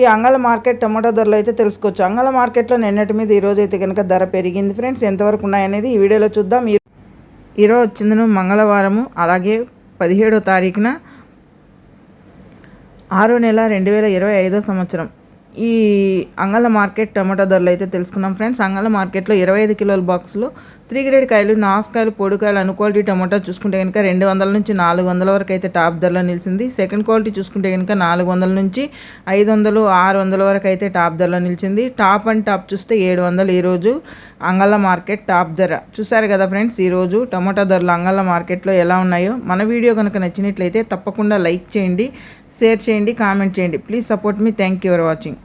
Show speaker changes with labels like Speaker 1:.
Speaker 1: ఈ అంగళ market tomato ధరలు అయితే తెలుసుకోవచ్చు. అంగళ మార్కెట్లో నిన్నటి మీద ఈరోజు అయితే కనుక ధర పెరిగింది. ఫ్రెండ్స్ ఎంతవరకు ఉన్నాయనేది ఈ వీడియోలో చూద్దాం. ఈరోజు వచ్చిందను మంగళవారము అలాగే పదిహేడో తారీఖున ఆరో నెల రెండు వేల ఇరవై ఐదో సంవత్సరం. ఈ అంగళ మార్కెట్ టమాటో ధరలు అయితే తెలుసుకున్నాం. ఫ్రెండ్స్ అంగళ మార్కెట్లో ఇరవై ఐదు కిలోల బాక్స్లో త్రీ గ్రేడ్ కాయలు నాసుకాయలు పొడికాయలు అను క్వాలిటీ టమాటా చూసుకుంటే కనుక రెండు వందల నుంచి నాలుగు వందల వరకు అయితే టాప్ ధరలో నిలిచింది. సెకండ్ క్వాలిటీ చూసుకుంటే కనుక నాలుగు వందల నుంచి ఐదు వందలు ఆరు వందల వరకు అయితే టాప్ ధరలో నిలిచింది. టాప్ అండ్ టాప్ చూస్తే ఏడు వందలు ఈరోజు అంగళ్ళ మార్కెట్ టాప్ ధర. చూసారు కదా ఫ్రెండ్స్ ఈరోజు టమాటా ధరలు అంగళ్ళ మార్కెట్లో ఎలా ఉన్నాయో. మన వీడియో కనుక నచ్చినట్లయితే తప్పకుండా లైక్ చేయండి షేర్ చేయండి కామెంట్ చేయండి. Please support me. Thank you for watching.